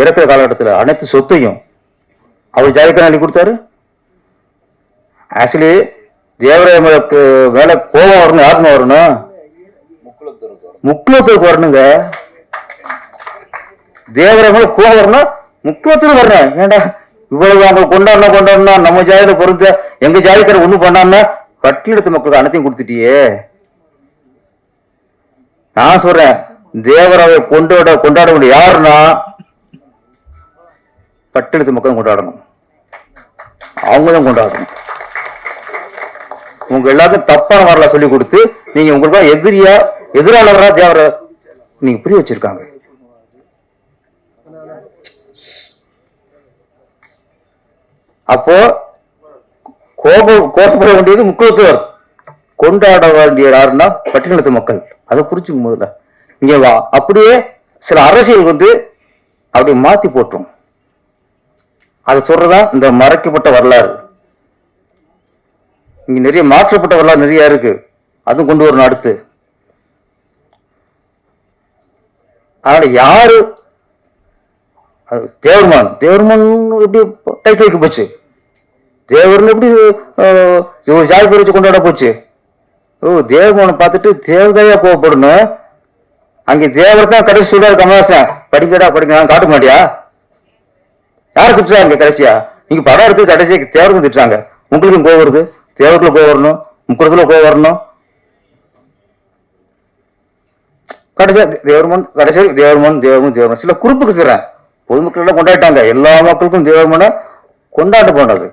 இறக்குற காலகட்டத்தில் அனைத்து சொத்தையும் அவர் ஜாதிக்கு அள்ளி கொடுத்தாரு. ஆக்சுவலி தேவராயமலுக்கு மேல கோபம் வரணும் ஆத்மா வரணும்? முக்குலத்துக்கு வரணுங்க. தேவராய மேல கோபம் வரணும் முக்குலத்துக்கு வரணும். ஏண்டா? இவ்வளவு அவங்க கொண்டாடணும் கொண்டாடணும் நம்ம ஜாதியில பொறுத்த எங்க ஜாதிக்கார ஒண்ணும் பண்ணாம பட்டியலத்து மக்களுக்கு அனைத்தையும் கொடுத்துட்டியே. நான் சொல்றேன் தேவராவை கொண்டாட கொண்டாட வேண்டிய யாருன்னா கட்டெடுத்து மக்கள் கொண்டாடணும். அவங்க தான் கொண்டாடணும். உங்க எல்லாருக்கும் தப்பான வரலாறு சொல்லி கொடுத்து நீங்க உங்களுக்கு எதிரியா எதிராளவரா தேவர நீங்க புரிய வச்சிருக்காங்க. அப்போ கோபம் கோபப்பட வேண்டியது முக்கியத்துவர் கொண்டாட வேண்டிய யாருன்னா பட்டினத்து மக்கள். அதை புரிச்சுக்கும் முதல்ல இங்க வா அப்படியே சில அரசியல் வந்து அப்படி மாத்தி போட்டுரும். அதை சொல்றதா? இந்த மறைக்கப்பட்ட வரலாறு. இங்க நிறைய மாற்றப்பட்ட வரலாறு நிறைய இருக்கு. அதுவும் கொண்டு வரணும் அடுத்து. அதனால யாரு? அது தேவர்மான். தேவர்மான் எப்படி டைட்டிலுக்கு போச்சு? தேவர்னு எப்படி ஒரு ஜாதி பேர் வச்சு கொண்டாட போச்சு? ஓ தேவமானை பார்த்துட்டு தேவதையா கோவப்படணும். அங்கே தேவர் தான் கடைசி சொல்றாரு கமலாசன் படிக்கடா படிக்கிறான் காட்ட மாட்டியா யார் திட்டுறாங்க கடைசியா? நீங்க படம் எடுத்து கடைசியா தேவருக்கு திட்டுறாங்க. உங்களுக்கும் கோவம் வருது. தேவருக்குள்ள கோவம் வரணும். முக்குறத்துல கோவம் வரணும். கடைசியா தேவர்மன் கடைசியா தேவர்மன் தேவர்மன் தேவர்மன் சில குறிப்புக்கு சொல்றேன். பொதுமக்கள் எல்லாம் கொண்டாடிட்டாங்க. எல்லா மக்களுக்கும் தேவர்மனை கொண்டாட்ட போனது.